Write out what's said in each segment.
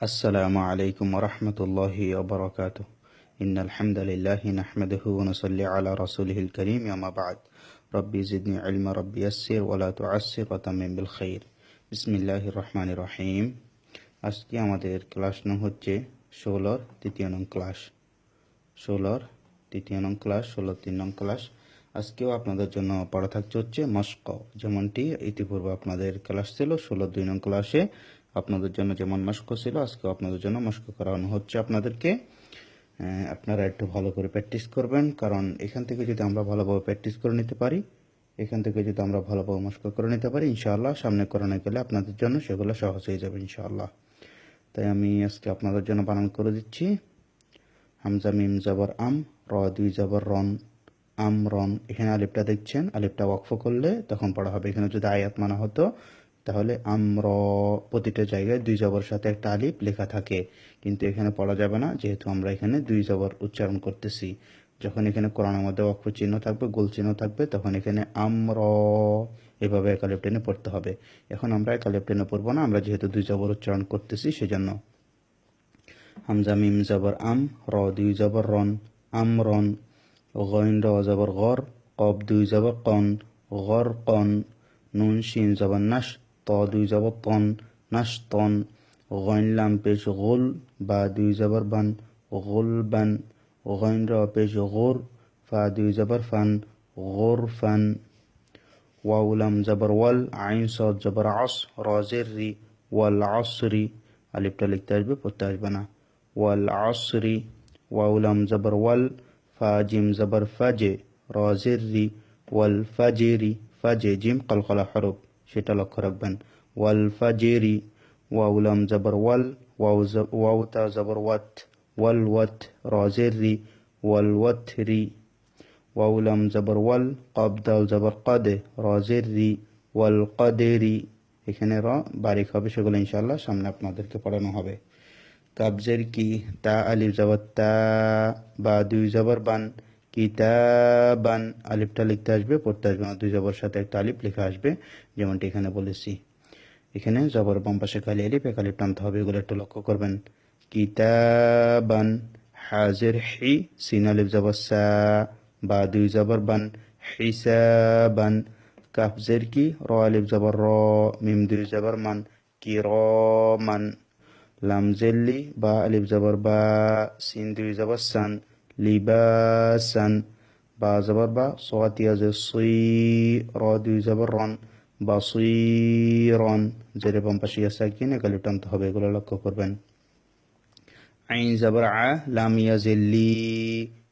আসসালামু আলাইকুম রহমতুল্লাহি ওবরাকাত। ইন আলহামদুলিল্লাহ নাহমাদুহু ওয়া নুসাল্লি আলা রাসূলিহিল কারীম আমা বাদ। রব্বি জিদ্দিন ইলমা, রব্বি ইয়াসসির, ওয়া লা তুআসসির ওয়া তামিম বিল খাইর। বিসমিল্লাহির রহমানির রহিম। আজকে আমাদের ক্লাস নং হচ্ছে ষোলোর তৃতীয় নং ক্লাস। ষোলোর তৃতীয় নং ক্লাস, ষোলো তিন নং ক্লাস। আজকেও আপনাদের জন্য পড়া থাকছে হচ্ছে মস্কো যেমনটি ইতিপূর্বে আপনাদের ক্লাস ছিল, ষোলো দুই নং ক্লাসে আপনাদের জন্য যেমন মস্ক ছিল, আজকেও আপনাদের জন্য মস্ক করানো হচ্ছে আপনাদেরকে। আপনারা একটু ভালো করে প্র্যাকটিস করবেন, কারণ এখান থেকে যদি আমরা ভালোভাবে প্র্যাকটিস করে নিতে পারি, এখান থেকে যদি আমরা ভালোভাবে মস্ক করে নিতে পারি, ইনশাআল্লাহ সামনে করানো গেলে আপনাদের জন্য সেগুলো সহজ হয়ে যাবে ইনশাআল্লাহ। তাই আমি আজকে আপনাদের জন্য বানান করে দিচ্ছি। হামজা, মিম, জবর, আম, র, দুই, জবর, রন, আম, রন। এখানে আলিফটা দেখছেন, আলিফটা ওয়াকফ করলে তখন পড়া হবে। এখানে যদি আয়াত মানা হতো তাহলে আম র প্রতিটা জায়গায় দুই জবর সাথে একটা আলিফ লেখা থাকে। কিন্তু এখানে পড়া যাবে না, যেহেতু আমরা এখানে দুই জবর উচ্চারণ করতেছি। যখন এখানে কোরআনের মধ্যে ওয়াকফ চিহ্ন থাকবে, গোল চিহ্ন থাকবে, তখন এখানে আম র এভাবে একালিপ টেনে পড়তে হবে। এখন আমরা একালিপ টেনে পড়ব না, আমরা যেহেতু দুই জবর উচ্চারণ করতেছি সেজন্য। হামজা, মিম, জবর, আম, র দুই জবর, রন, আম, রন গইন র জবর, গর, কব দুই জবর, কন, গর, কন, নুন, শিন, জবর, নাশ ত দুই জবর তন নাস তন, গইন লাম পেশ গোল, বা দুই জবর বান, গোল বান, গইন র পেশ গোর, ফা দুই জবর ফান, গোর ফান। ওয়াউলাম জবর ওয়াল, আইন সদ জবর আস রজের রি, ওয়াল আসরি আলিপটা লিখতে আসবে, পড়তে আসবে না। ওয়াল আসরি ওয়াউলাম জবর ওয়াল, ফা জিম জবর ফাজে রজের রি ওয়াল ফাজেরি ফাজে জিম কলকলা হরফ। সেটা লক্ষ্য রাখবেন। ওয়াল ফাজেরি ওয়াউলাম জবর ওয়াল, ওয়াউ তা জবর ওয়াত, ওয়াল ওয়াত রজের রি ওয়াল ওয়াত রি ওয়াউলাম জবর ওয়াল, কব দাল জবর কদে রজের রি ওয়াল কদেরি। এখানে র, বারিক হবে সেগুলো ইনশাল্লাহ সামনে আপনাদেরকে পড়ানো হবে। কাবজের কি? তা আলিফ জবর তা, বা দুই জবর বান কিতাবান, আলিফটা লিখতে আসবে, পড়তে আসবে দুই জবর সাথে একটা আলিফ লেখা আসবে, যেমনটি এখানে বলেছি। এখানে জবর বাম পাশে খালি আলিফ, এক আলিফ টানতে হবে, এগুলো একটু লক্ষ্য করবেন। কিতাবান, হাজের হি, সিন আলিফ জবর সা, বা দুই জবর বান, হিসাবান। কাফ জের কি? র আলিফ জবর র, মিম দুই জবর মান, কি র মান। লাম জেল্লি বা আলিফ জবর বা, সিন দুই জবর সান। বা সোয়াতিয়া যে সুই র দুই জবর রন বা সুই রন জেরে বাম পাশে ইয়াসা কিনে গালি টানতে হবে এগুলো লক্ষ্য করবেন আইন জবর আ লাম ইয়াজিল্লি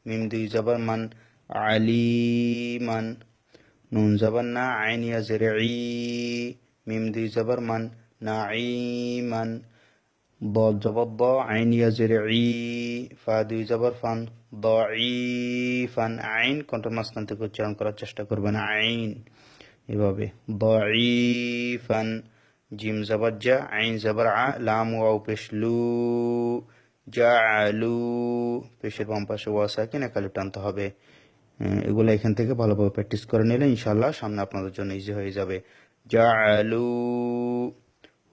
মিম দুই জবর মান আলিমান নুন জবর না আইন ইয়াজরি মিম দুই জবর মান নাঈমান ضاد জবর দ আইন ইয়াজরি ফা দুই জবর ফান ضعيفا আইন কণ্ঠ মাঝখান থেকে উচ্চারণ করার চেষ্টা করবেন আইন এভাবে ضعيفا জিম জবর জা আইন জবর আ লাম ওয়াও পেশলু জাআলু পেশের বাম পাশে ওয়াসা কিনা কালি টানতে হবে আহ, এগুলো এখান থেকে ভালোভাবে প্র্যাকটিস করে নিলে ইনশাল্লাহ সামনে আপনাদের জন্য ইজি হয়ে যাবে জাআলু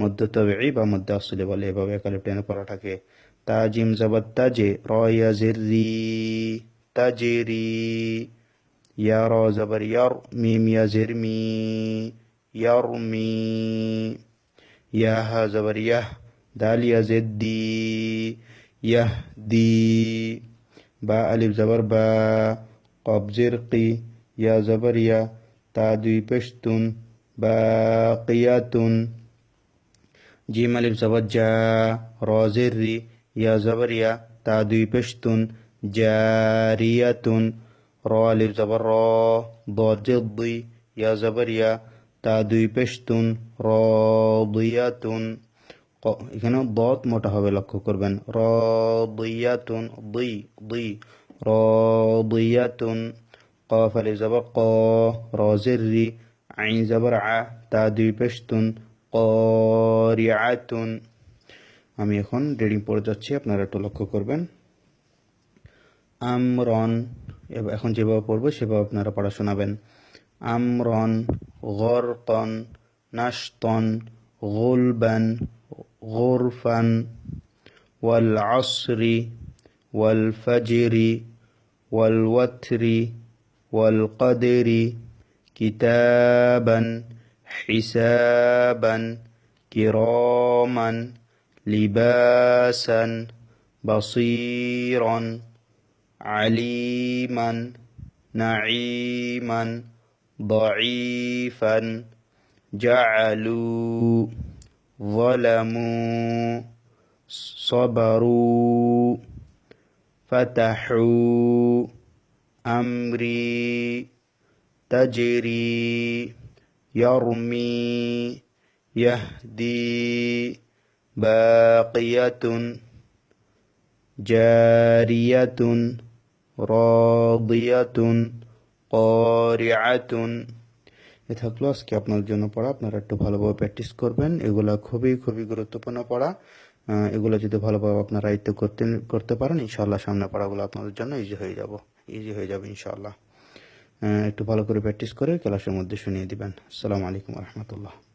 মধ্য তবেই বা মধ্য আসলে বলে এভাবে একালে প্লেনে পড়া থাকে তা জিম জবর তাজে রয়াজের রি তাজেরি ইয়া র জবর ইয়ার মিম ইয়াজের মি, ইয়ার মি ইয়াহ জবর ইয়াহ দাল ইয়াজের দি, ইয়াহ দি, বা আলিফ জবর বা কবজের কি, ইয়া জবর ইয়া, তা দুই পেশতুন, বা কিয়াতুন। زبر جا را زري يا زبر يا تا دوي پشتون جارية را ألف زبر را ضاد جضي يا زبر يا تا دوي پشتون راضية ক- এখানেও দত মোটা হবে লক্ষ্য করবেন রদিয়াতুন দুই দুই রদিয়াতুন কফ আলি জবর ক রজের রি আইন জবর আ তা দুই পেশতুন করিয়াতুন আমি এখন রিডিং পড়ে যাচ্ছি আপনারা একটু লক্ষ্য করবেন আমরন এব- এখন যেভাবে পড়বো সেভাবে আপনারা পড়া শোনাবেন আমরন গরকন নাশতন গুলবান গুরফান والعصر والفجر والوتر والقدر كتابا حسابا كراما لباسا بصيرا عليما نعيما ضعيفا جعلوا ظلموا صبروا فتحوا أمري تجري يرمي يهدي باقية جارية راضية قارعة এ থাকলো আজকে আপনার জন্য পড়া আপনারা একটু ভালোভাবে প্র্যাকটিস করবেন এগুলা খুবই খুবই গুরুত্বপূর্ণ পড়া আহ, এগুলো যদি ভালোভাবে আপনারা আয়ত্ত করতে করতে পারেন ইনশাআল্লাহ সামনে পড়াগুলো আপনাদের জন্য ইজি হয়ে যাব ইজি হয়ে যাবে ইনশাআল্লাহ আহ, একটু ভালো করে প্র্যাকটিস করে ক্লাসের মধ্যে শুনিয়ে দিবেন। আসসালামু আলাইকুম রহমতুল্লাহ।